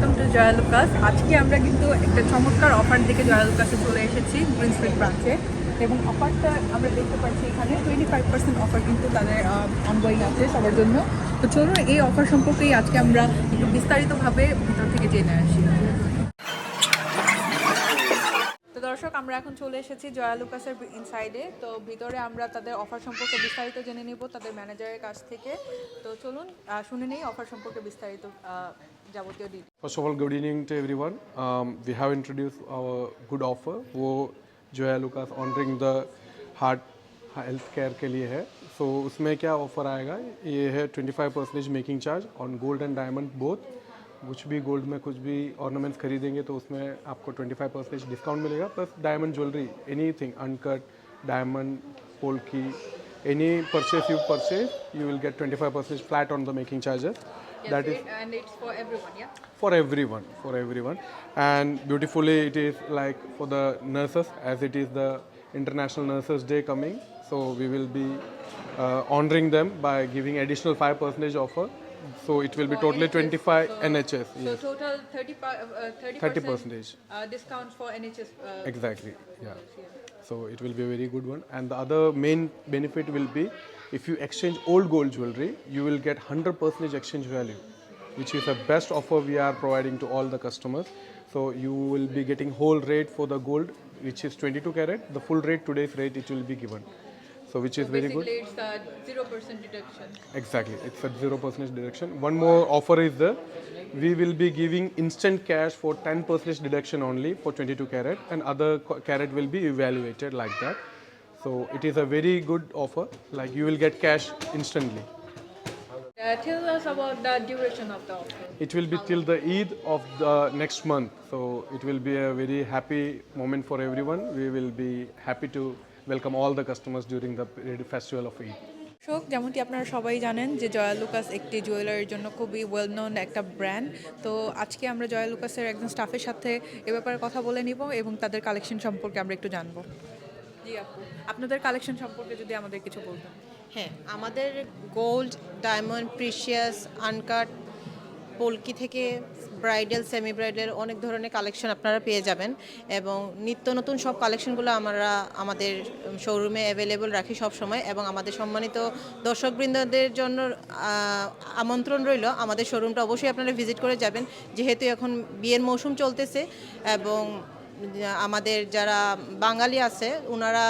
Welcome to Jaya Lucas আজকে আমরা কিন্তু একটা চমৎকার অফার দেখে জয়া লুকাসে চলে এসেছি গ্রিন স্ট্রিট ব্রাঞ্চে এবং অফারটা আমরা দেখতে পাচ্ছি এখানে। টোয়েন্টি ফাইভ পার্সেন্ট অফার কিন্তু তাদের অনগোয়িং আছে সবার জন্য। তো চলুন এই অফার সম্পর্কেই আজকে আমরা একটু বিস্তারিতভাবে ভিতর থেকে জেনে আসি। দর্শক আমরা এখন চলে এসেছি জয়া লুকাসের ইনসাইডে তো ভিতরে আমরা তাদের অফার সম্পর্কে বিস্তারিত জেনে নিব তাদের ম্যানেজারের কাছ থেকে তো চলুন আহ, শুনে নেই অফার সম্পর্কে বিস্তারিত আহ, যাবতীয় detail First of all, good evening to everyone. Um, we have introduced our good offer वो जो है Lucas honouring the heart health care के लिए है सो उसमें क्या ऑफर आएगा ये है 25 percentage making charge on gold and diamond both कुछ भी गोल्ड में कुछ भी ऑर्नामेंट्स खरीदेंगे तो उसमें आपको ट्वेंटी फाइव परसेंट डिस्काउंट मिलेगा plus diamond jewellery anything uncut diamond polki any purchase you purchase you will get 25 percent flat on the making charges that is for everyone for everyone and beautifully it is like for the nurses as it is the international nurses day coming so we will be honouring them by giving additional five percentage offer so it will be totally NHS, 25 so- nhs so yes. total 30 per, uh, 30 30 percentage. uh, discounts for nhs uh, exactly yeah. So it will be a very good one. And the other main benefit will be if you exchange old gold jewelry you will get 100 percentage exchange value which is the best offer we are providing to all the customers. So you will be getting whole rate for the gold which is 22 carat. The full rate today's rate it will be given so which is very good basically it's a 0% deduction Exactly, it's a zero percentage deduction. One more offer is there. We will be giving instant cash for 10 percentage deduction only for 22 carat, and other carat will be evaluated like that. So it is a very good offer. Like you will get cash instantly. uh, tell us about the duration of the offer It will be till the Eid of the next month. So it will be a very happy moment for everyone. We will be happy to welcome all the customers during the festival of Eid. দর্শক যেমনটি আপনারা সবাই জানেন যে Jaya Lucas একটি জুয়েলারির জন্য খুবই well known একটা ব্র্যান্ড তো আজকে আমরা জয়া লুকাসের একজন স্টাফের সাথে এ ব্যাপারে কথা বলে নিব এবং তাদের কালেকশন সম্পর্কে আমরা একটু জানব। জি আপু আপনাদের কালেকশন সম্পর্কে যদি আমাদের কিছু বলতেন। হ্যাঁ আমাদের gold diamond precious uncut polki থেকে ব্রাইডাল সেমি ব্রাইডাল অনেক ধরনের কালেকশন আপনারা পেয়ে যাবেন এবং নিত্য নতুন সব কালেকশনগুলো আমরা আমাদের শোরুমে অ্যাভেলেবল রাখি সব সময় এবং আমাদের সম্মানিত দর্শকবৃন্দদের জন্য আমন্ত্রণ রইল। আমাদের শোরুমটা অবশ্যই আপনারা ভিজিট করে যাবেন। যেহেতু এখন বিয়ের মৌসুম চলতেছে এবং আমাদের যারা বাঙালি আছে ওনারা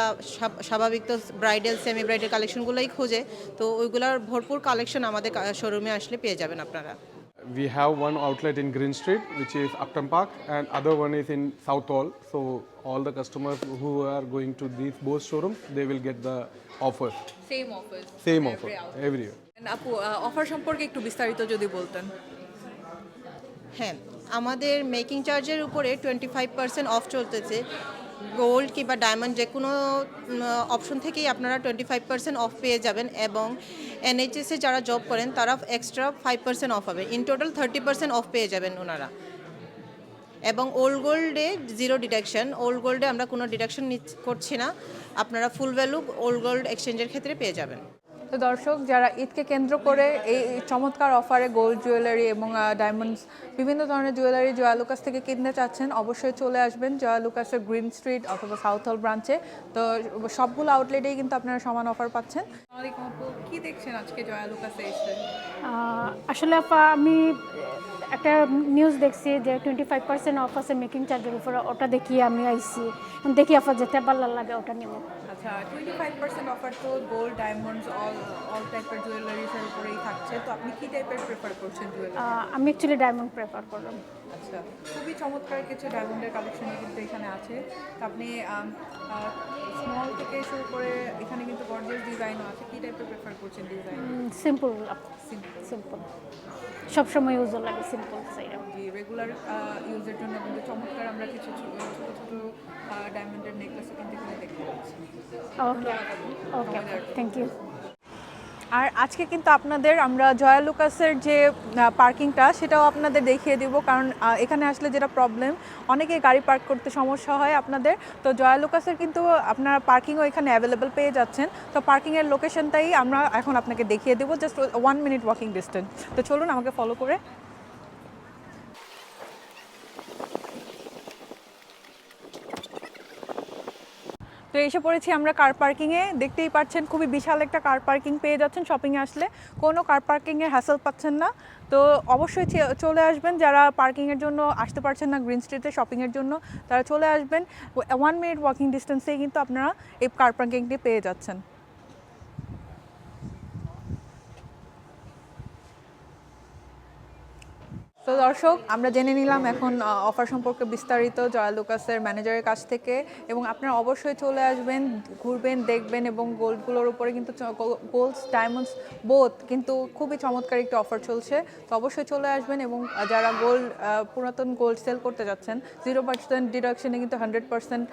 স্বাভাবিক তো ব্রাইডাল সেমি ব্রাইডাল কালেকশনগুলোই খোঁজে। তো ওইগুলোর ভরপুর কালেকশন আমাদের শোরুমে আসলে পেয়ে যাবেন আপনারা। We have one outlet in Green Street, which is Upton Park, and other one is in South Hall. So all the customers who are going to these both showrooms, they will get the offers, same offer same offer every year. আপু offer সম্পর্কে একটু বিস্তারিত যদি বলতেন হ্যাঁ আমাদের making চার্জের উপরে টোয়েন্টি ফাইভ পার্সেন্ট অফ চলতেছে গোল্ড কিংবা ডায়মন্ড যে কোনো অপশন থেকেই আপনারা টোয়েন্টি ফাইভ পার্সেন্ট অফ পেয়ে যাবেন এবং এনএইচএসে যারা জব করেন, তারা এক্সট্রা ফাইভ পার্সেন্ট অফ হবে in total thirty percent off পেয়ে যাবেন ওনারা। এবং ওল্ড গোল্ডে জিরো ডিডাকশন ওল্ড গোল্ডে আমরা কোনো ডিডাকশন করছি না। আপনারা ফুল ভ্যালু ওল্ড গোল্ড এক্সচেঞ্জের ক্ষেত্রে পেয়ে যাবেন। তো দর্শক যারা ঈদকে কেন্দ্র করে এই চমৎকার অফারে গোল্ড জুয়েলারি এবং ডায়মন্ডস বিভিন্ন ধরনের জুয়েলারি জয়া লুকাস থেকে কিনতে চাচ্ছেন, অবশ্যই চলে আসবেন জয়া লুকাসের গ্রিন স্ট্রিট অথবা সাউথ হল ব্রাঞ্চে তো সবগুলো আউটলেটেই কিন্তু আপনারা সমান অফার পাচ্ছেন। কি দেখছেন আজকে জয়া লুকাসে আসলে আপা, আমি একটা নিউজ দেখছি যে টোয়েন্টি ফাইভ পার্সেন্ট অফ আছে মেকিং চার্জের উপরে, ওটা দেখিয়ে আমি আইছি। দেখি আপা, যেতে ভালো লাগে ওটা নেব আচ্ছা টোয়েন্টি ফাইভ পার্সেন্ট অফার তো গোল্ড ডায়মন্ডস অল অল টাইপের জুয়েলারিসের উপরেই থাকছে। তো আপনি কি টাইপের প্রেফার করছেন জুয়েলারি আমি অ্যাকচুয়ালি ডায়মন্ড প্রেফার করলাম। আচ্ছা খুবই চমৎকার কিছু ডায়মন্ডের কালেকশন কিন্তু এখানে আছে। তো আপনি স্মল থেকে শুরু করে এখানে কিন্তু গর্জিয়াস ডিজাইনও আছে। কি টাইপের প্রেফার করছেন ডিজাইন সিম্পল সিম্পল সবসময় ইউজ লাগে সিম্পল সাইরা জি রেগুলার ইউজের জন্য কিন্তু চমৎকার আমরা কিছু ছোট ছোট ডায়মন্ডের নেকলেসও কিন্তু এখানে দেখতে পাচ্ছি। ওকে ওকে থ্যাংক ইউ আর আজকে কিন্তু আপনাদের আমরা জয়া লুকাসের যে পার্কিংটা সেটাও আপনাদের দেখিয়ে দিব। কারণ এখানে আসলে যেটা প্রবলেম অনেকে গাড়ি পার্ক করতে সমস্যা হয় আপনাদের। তো জয়া লুকাসের কিন্তু আপনারা পার্কিংও এখানে অ্যাভেলেবেল পেয়ে যাচ্ছেন। তো পার্কিংয়ের লোকেশনটাই আমরা এখন আপনাকে দেখিয়ে দেবো। Just one minute walking distance তো চলুন আমাকে ফলো করে তো এসে পড়েছি আমরা কার পার্কিংয়ে দেখতেই পাচ্ছেন, খুবই বিশাল একটা কার পার্কিং পেয়ে যাচ্ছেন শপিংয়ে আসলে। কোনো কার পার্কিংয়ের হ্যাসেল পাচ্ছেন না। তো অবশ্যই চলে আসবেন। যারা পার্কিংয়ের জন্য আসতে পারছেন না গ্রিন স্ট্রিটে শপিংয়ের জন্য, তারা চলে আসবেন। ওয়ান মিনিট ওয়াকিং ডিস্টেন্সেই কিন্তু আপনারা এই কার পার্কিংটি পেয়ে যাচ্ছেন। তো দর্শক, আমরা জেনে নিলাম এখন অফার সম্পর্কে বিস্তারিত জয়া লুকাসের ম্যানেজারের কাছ থেকে এবং আপনারা অবশ্যই চলে আসবেন, ঘুরবেন, দেখবেন এবং গোল্ডগুলোর উপরে কিন্তু গোল্ডস ডায়মন্ডস, বোথ কিন্তু খুবই চমৎকার একটি অফার চলছে। তো অবশ্যই চলে আসবেন এবং যারা গোল্ড পুরাতন গোল্ড সেল করতে যাচ্ছেন, জিরো পার্সেন্ট ডিডাকশনে কিন্তু হান্ড্রেড পার্সেন্ট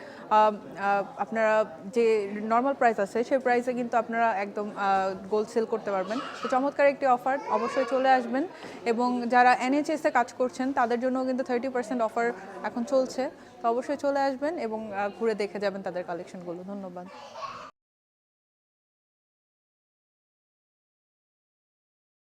আপনারা যে নর্মাল প্রাইস আছে, সেই প্রাইসে কিন্তু আপনারা একদম গোল্ড সেল করতে পারবেন। তো চমৎকার একটি অফার, অবশ্যই চলে আসবেন এবং যারা এনএচএসে কাজ করছেন, তাদের জন্য কিন্তু থার্টি পার্সেন্ট অফার এখন চলছে। তো অবশ্যই চলে আসবেন এবং ঘুরে দেখে যাবেন তাদের কালেকশনগুলো ধন্যবাদ।